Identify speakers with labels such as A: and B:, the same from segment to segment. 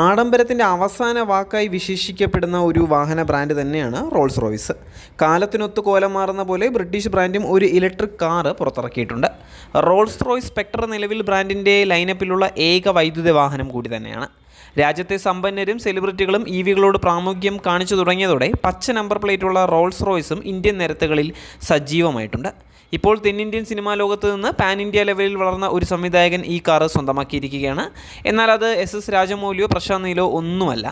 A: ആഡംബരത്തിന്റെ അവസാന വാക്കായി വിശേഷിക്കപ്പെടുന്ന ഒരു വാഹന ബ്രാൻഡ് തന്നെയാണ് റോൾസ് റോയ്സ്. കാലത്തിനൊത്ത് കോലം മാറുന്ന പോലെ ബ്രിട്ടീഷ് ബ്രാൻഡും ഒരു ഇലക്ട്രിക് കാറ് പുറത്തിറക്കിയിട്ടുണ്ട്. റോൾസ് റോയ്സ് സ്പെക്ടർ നിലവിൽ ബ്രാൻഡിന്റെ ലൈനപ്പിലുള്ള ഏക വൈദ്യുത വാഹനം കൂടി തന്നെയാണ്. രാജ്യത്തെ സമ്പന്നരും സെലിബ്രിറ്റികളും ഇ വികളോട് പ്രാമുഖ്യം കാണിച്ചു തുടങ്ങിയതോടെ പച്ച നമ്പർ പ്ലേറ്റുള്ള റോൾസ് റോയ്സും ഇന്ത്യൻ നിരത്തുകളിൽ സജീവമായിട്ടുണ്ട്. ഇപ്പോൾ തെന്നിന്ത്യൻ സിനിമാ ലോകത്ത് നിന്ന് പാൻ ഇന്ത്യ ലെവലിൽ വളർന്ന ഒരു സംവിധായകൻ ഈ കാറ് സ്വന്തമാക്കിയിരിക്കുകയാണ്. എന്നാൽ അത് എസ് എസ് രാജമൗലിയോ പ്രശാന്ത് നീലോ ഒന്നുമല്ല.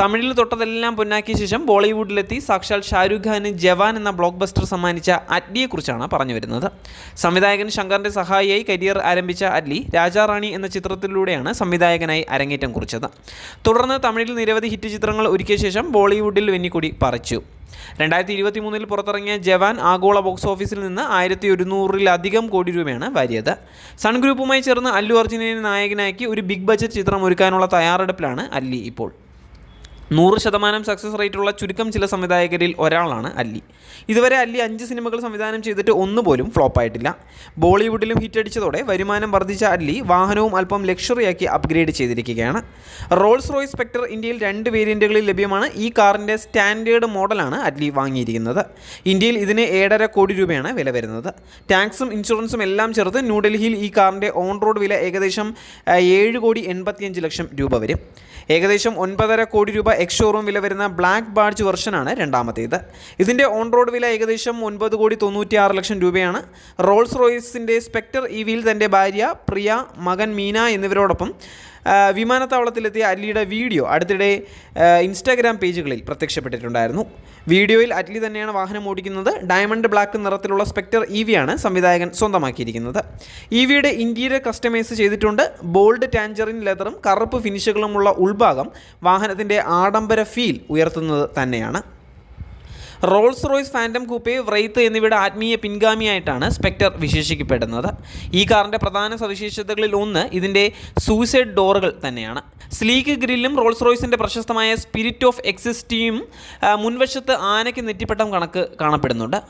A: തമിഴിൽ തൊട്ടതെല്ലാം പൊന്നാക്കിയ ശേഷം ബോളിവുഡിലെത്തി സാക്ഷാൽ ഷാരൂഖ് ഖാന് ജവാൻ എന്ന ബ്ലോക്ക് ബസ്റ്റർ സമ്മാനിച്ച അഡ്ലിയെക്കുറിച്ചാണ് പറഞ്ഞു വരുന്നത്. സംവിധായകൻ ശങ്കറിന്റെ സഹായിയായി കരിയർ ആരംഭിച്ച അഡ്ലി രാജാറാണി എന്ന ചിത്രത്തിലൂടെയാണ് സംവിധായകനായി അരങ്ങേറ്റം കുറിച്ചത്. തുടർന്ന് തമിഴിൽ നിരവധി ഹിറ്റ് ചിത്രങ്ങൾ ഒരുക്കിയ ശേഷം ബോളിവുഡിൽ വെന്നിക്കൂടി പറിച്ചു. രണ്ടായിരത്തി ഇരുപത്തി മൂന്നിൽ പുറത്തിറങ്ങിയ ജവാൻ ആഗോള ബോക്സ് ഓഫീസിൽ നിന്ന് ആയിരത്തി ഒരുന്നൂറിലധികം കോടി രൂപയാണ് വാരിയത്. സൺ ഗ്രൂപ്പുമായി ചേർന്ന് അല്ലു അർജുനെ നായകനാക്കി ഒരു ബിഗ് ബജറ്റ് ചിത്രം ഒരുക്കാനുള്ള തയ്യാറെടുപ്പിലാണ് അല്ലി ഇപ്പോൾ. നൂറ് ശതമാനം സക്സസ് റേറ്റുള്ള ചുരുക്കം ചില സംവിധായകരിൽ ഒരാളാണ് അല്ലി. ഇതുവരെ അല്ലി അഞ്ച് സിനിമകൾ സംവിധാനം ചെയ്തിട്ട് ഒന്നുപോലും ഫ്ലോപ്പായിട്ടില്ല ബോളിവുഡിലും ഹിറ്റടിച്ചതോടെ വരുമാനം വർദ്ധിച്ച അല്ലി വാഹനവും അല്പം ലക്ഷറിയാക്കി അപ്ഗ്രേഡ് ചെയ്തിരിക്കുകയാണ്. റോൾസ് റോയ്സ് സ്പെക്ടർ ഇന്ത്യയിൽ രണ്ട് വേരിയന്റുകളിൽ ലഭ്യമാണ്. ഈ കാറിന്റെ സ്റ്റാൻഡേർഡ് മോഡലാണ് അല്ലി വാങ്ങിയിരിക്കുന്നത്. ഇന്ത്യയിൽ ഇതിന് ഏഴര കോടി രൂപയാണ് വില വരുന്നത്. ടാക്സും ഇൻഷുറൻസും എല്ലാം ചേർത്ത് ന്യൂഡൽഹിയിൽ ഈ കാറിന്റെ ഓൺ റോഡ് വില ഏകദേശം ഏഴ് കോടി എൺപത്തിയഞ്ച് ലക്ഷം രൂപ വരും. ഏകദേശം ഒൻപതര കോടി രൂപ എക്സ് ഷോറൂം വില വരുന്ന ബ്ലാക്ക് ബാഡ്ജ് വെർഷനാണ് രണ്ടാമത്തേത്. ഇതിന്റെ ഓൺ റോഡ് വില ഏകദേശം ഒൻപത് കോടി തൊണ്ണൂറ്റി ആറ് ലക്ഷം രൂപയാണ്. റോൾസ് റോയ്സിന്റെ സ്പെക്ടർ ഈ വിയിൽ തന്റെ ഭാര്യ പ്രിയ മകൻ മീന എന്നിവരോടൊപ്പം വിമാനത്താവളത്തിലെത്തിയ അറ്റ്ലിയുടെ വീഡിയോ അടുത്തിടെ ഇൻസ്റ്റാഗ്രാം പേജുകളിൽ പ്രത്യക്ഷപ്പെട്ടിട്ടുണ്ടായിരുന്നു. വീഡിയോയിൽ അറ്റ്ലി തന്നെയാണ് വാഹനം ഓടിക്കുന്നത്. ഡയമണ്ട് ബ്ലാക്ക് നിറത്തിലുള്ള സ്പെക്ടർ ഇ വിയാണ് സംവിധായകൻ സ്വന്തമാക്കിയിരിക്കുന്നത്. ഇ വിയുടെ ഇന്റീരിയർ കസ്റ്റമൈസ് ചെയ്തിട്ടുണ്ട്. ബോൾഡ് ടാഞ്ചറിൻ ലെതറും കറുപ്പ് ഫിനിഷുകളുമുള്ള ഉൾഭാഗം വാഹനത്തിന്റെ ആഡംബര ഫീൽ ഉയർത്തുന്നത് തന്നെയാണ്. Rolls Royce Phantom coupe Wraith എന്നിവയുടെ ആത്മീയ പിൻഗാമിയായിട്ടാണ് സ്പെക്ടർ വിശേഷിക്കപ്പെടുന്നത്. ഈ കാറിന്റെ പ്രധാന സവിശേഷതകളിൽ ഒന്ന് ഇതിന്റെ സൂയിസൈഡ് ഡോറുകൾ തന്നെയാണ്. സ്ലീക്ക് ഗ്രില്ലും റോൾസ് റോയ്സിന്റെ പ്രശസ്തമായ സ്പിരിറ്റ് ഓഫ് എക്സിസ്റ്റിയും മുൻവശത്ത് ആനയ്ക്ക് നെറ്റിപ്പട്ടം കണക്ക് കാണപ്പെടുന്നുണ്ട്.